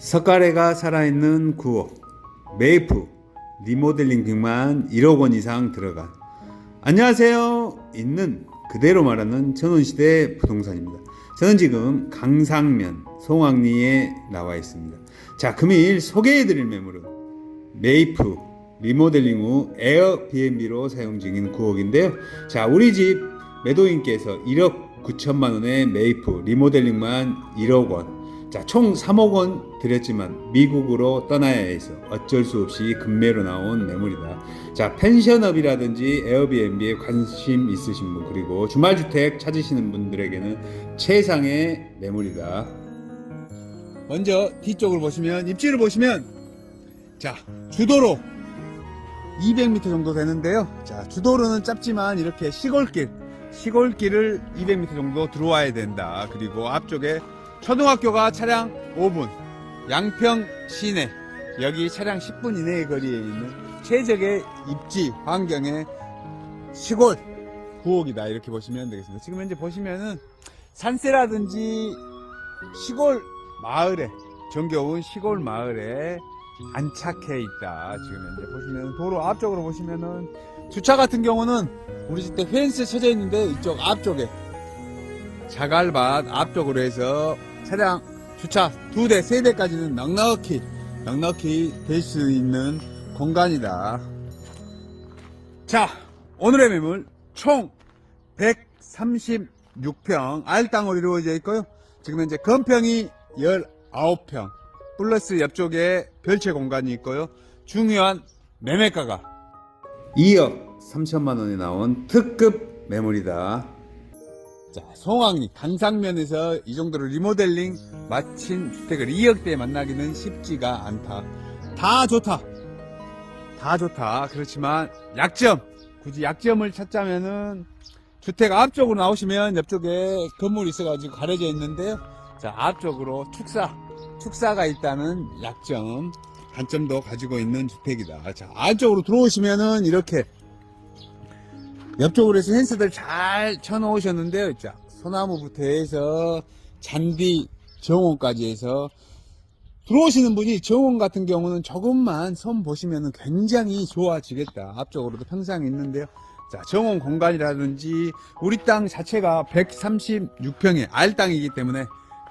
석가래가 살아있는 9억 메이프 리모델링 비만 1억 원 이상 들어간 안녕하세요. 있는 그대로 말하는 전원시대 부동산입니다. 저는 지금 강상면 송악리에 나와 있습니다. 자 금일 소개해드릴 매물은 메이프 리모델링 후 에어비앤비로 사용 중인 9억인데요. 자 우리 집 매도인께서 1억 9천만 원의 메이프 리모델링만 1억 원 자, 총 3억 원 드렸지만 미국으로 떠나야 해서 어쩔 수 없이 급매로 나온 매물이다. 자, 펜션업이라든지 에어비앤비에 관심 있으신 분 그리고 주말 주택 찾으시는 분들에게는 최상의 매물이다. 먼저 뒤쪽을 보시면 입지를 보시면 자, 주도로 200m 정도 되는데요. 자, 주도로는 짧지만 이렇게 시골길, 시골길을 200m 정도 들어와야 된다. 그리고 앞쪽에 초등학교가 차량 5분, 양평 시내, 여기 차량 10분 이내의 거리에 있는 최적의 입지 환경의 시골 구옥이다. 이렇게 보시면 되겠습니다. 지금 현재 보시면은 산세라든지 시골 마을에, 정겨운 시골 마을에 안착해 있다. 지금 현재 보시면 도로 앞쪽으로 보시면은 주차 같은 경우는 우리 집 때 펜스 쳐져 있는데 이쪽 앞쪽에 자갈밭 앞쪽으로 해서 차량 주차 두 대, 세 대까지는 넉넉히 넉넉히 될 수 있는 공간이다. 자, 오늘의 매물 총 136평 알땅으로 이루어져 있고요. 지금 현재 건평이 19평 플러스 옆쪽에 별채 공간이 있고요. 중요한 매매가가 2억 3천만 원에 나온 특급 매물이다. 자, 송악리 강상면에서 이 정도로 리모델링 마친 주택을 2억대에 만나기는 쉽지가 않다. 다 좋다. 다 좋다. 그렇지만 약점. 굳이 약점을 찾자면은 주택 앞쪽으로 나오시면 옆쪽에 건물이 있어가지고 가려져 있는데요. 자, 앞쪽으로 축사. 축사가 있다는 약점. 단점도 가지고 있는 주택이다. 자, 안쪽으로 들어오시면은 이렇게 옆쪽으로 해서 펜스들 잘 쳐놓으셨는데요. 자, 소나무부터 해서 잔디 정원까지 해서 들어오시는 분이 정원 같은 경우는 조금만 손 보시면 굉장히 좋아지겠다. 앞쪽으로도 평상이 있는데요. 자, 정원 공간이라든지 우리 땅 자체가 136평의 알 땅이기 때문에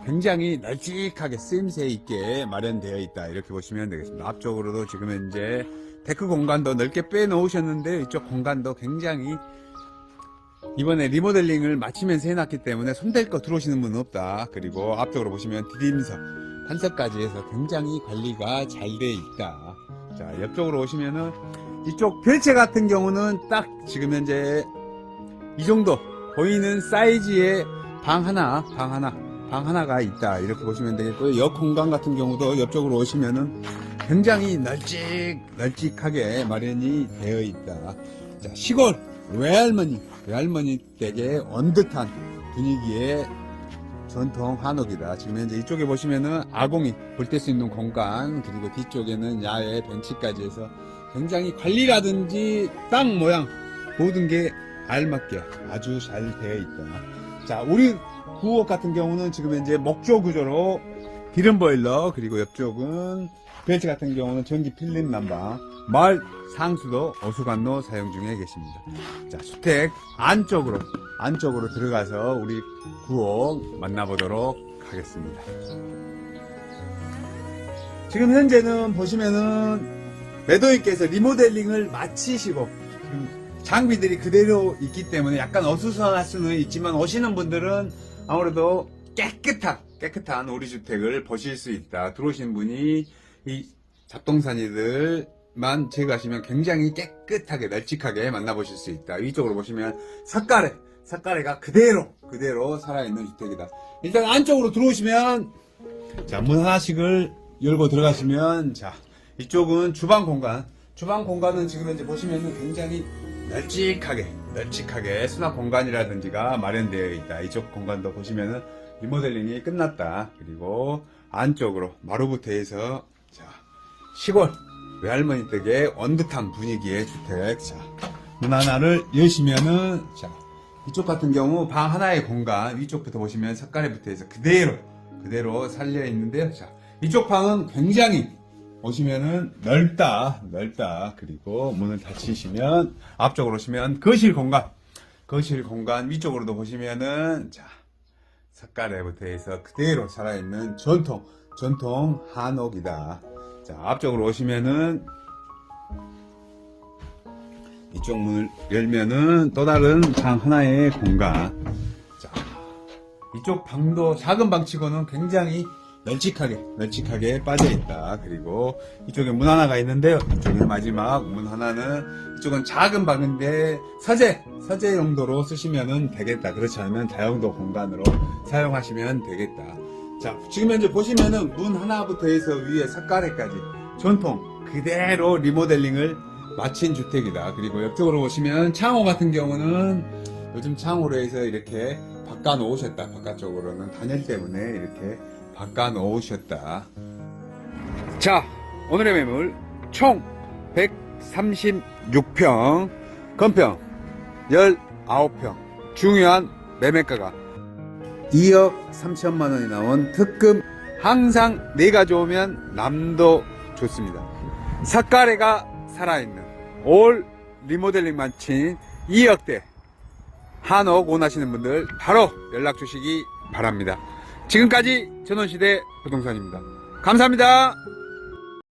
굉장히 널찍하게 쓰임새 있게 마련되어 있다. 이렇게 보시면 되겠습니다. 앞쪽으로도 지금 현재 데크 공간도 넓게 빼놓으셨는데 이쪽 공간도 굉장히 이번에 리모델링을 마치면서 해놨기 때문에 손댈 거 들어오시는 분은 없다. 그리고 앞쪽으로 보시면 디딤석, 한석까지 해서 굉장히 관리가 잘 돼 있다. 자, 옆쪽으로 오시면은 이쪽 별채 같은 경우는 딱 지금 현재 이 정도 보이는 사이즈의 방 하나, 방 하나, 방 하나가 있다. 이렇게 보시면 되겠고요. 옆 공간 같은 경우도 옆쪽으로 오시면은 굉장히 널찍, 널찍하게 마련이 되어 있다. 자, 시골 외할머니, 외할머니 댁의 언듯한 분위기의 전통 한옥이다. 지금 현재 이쪽에 보시면은 아공이 볼 때 수 있는 공간, 그리고 뒤쪽에는 야외 벤치까지 해서 굉장히 관리라든지 땅 모양 모든 게 알맞게 아주 잘 되어 있다. 자, 우리 구옥 같은 경우는 지금 현재 목조 구조로 기름 보일러 그리고 옆쪽은 벤치 같은 경우는 전기 필름 난방 마을 상수도 어수관로 사용 중에 계십니다. 자, 주택 안쪽으로 안쪽으로 들어가서 우리 구옥 만나보도록 하겠습니다. 지금 현재는 보시면은 매도인께서 리모델링을 마치시고 장비들이 그대로 있기 때문에 약간 어수선할 수는 있지만 오시는 분들은 아무래도 깨끗한 깨끗한 우리 주택을 보실 수 있다. 들어오신 분이 이 잡동사니들만 제거하시면 굉장히 깨끗하게 널찍하게 만나보실 수 있다. 위쪽으로 보시면 석가래 석가래가 그대로 그대로 살아있는 주택이다. 일단 안쪽으로 들어오시면 자 문 하나씩을 열고 들어가시면 자 이쪽은 주방 공간 주방 공간은 지금 현재 보시면은 굉장히 널찍하게 널찍하게 수납 공간이라든지가 마련되어 있다 이쪽 공간도 보시면은 리모델링이 끝났다 그리고 안쪽으로 마루부터 해서 자 시골 외할머니 댁의 언듯한 분위기의 주택. 자 문 하나를 여시면은 자 이쪽 같은 경우 방 하나의 공간 위쪽부터 보시면 석가래부터 해서 그대로 그대로 살려 있는데요. 자 이쪽 방은 굉장히 보시면은 넓다, 넓다. 그리고 문을 닫히시면 앞쪽으로 오시면 거실 공간, 거실 공간 위쪽으로도 보시면은 자 석가래부터 해서 그대로 살아있는 전통, 전통 한옥이다. 자 앞쪽으로 오시면은 이쪽 문을 열면은 또 다른 방 하나의 공간. 자 이쪽 방도 작은 방치고는 굉장히 널찍하게 널찍하게 빠져 있다. 그리고 이쪽에 문 하나가 있는데요. 이쪽에 마지막 문 하나는 이쪽은 작은 방인데 서재 서재 용도로 쓰시면은 되겠다. 그렇지 않으면 다용도 공간으로 사용하시면 되겠다. 자 지금 현재 보시면은 문 하나부터 해서 위에 석가래까지 전통 그대로 리모델링을 마친 주택이다. 그리고 옆쪽으로 보시면 창호 같은 경우는 요즘 창호로 해서 이렇게 바꿔 놓으셨다. 바깥쪽으로는 단열 때문에 이렇게 바꿔 놓으셨다. 자, 오늘의 매물 총 136평, 건평 19평. 중요한 매매가가 2억 3천만 원이 나온 특금. 항상 내가 좋으면 남도 좋습니다. 석가래가 살아있는 올 리모델링 마친 2억대 한옥 원하시는 분들 바로 연락 주시기 바랍니다. 지금까지 전원시대 부동산입니다. 감사합니다.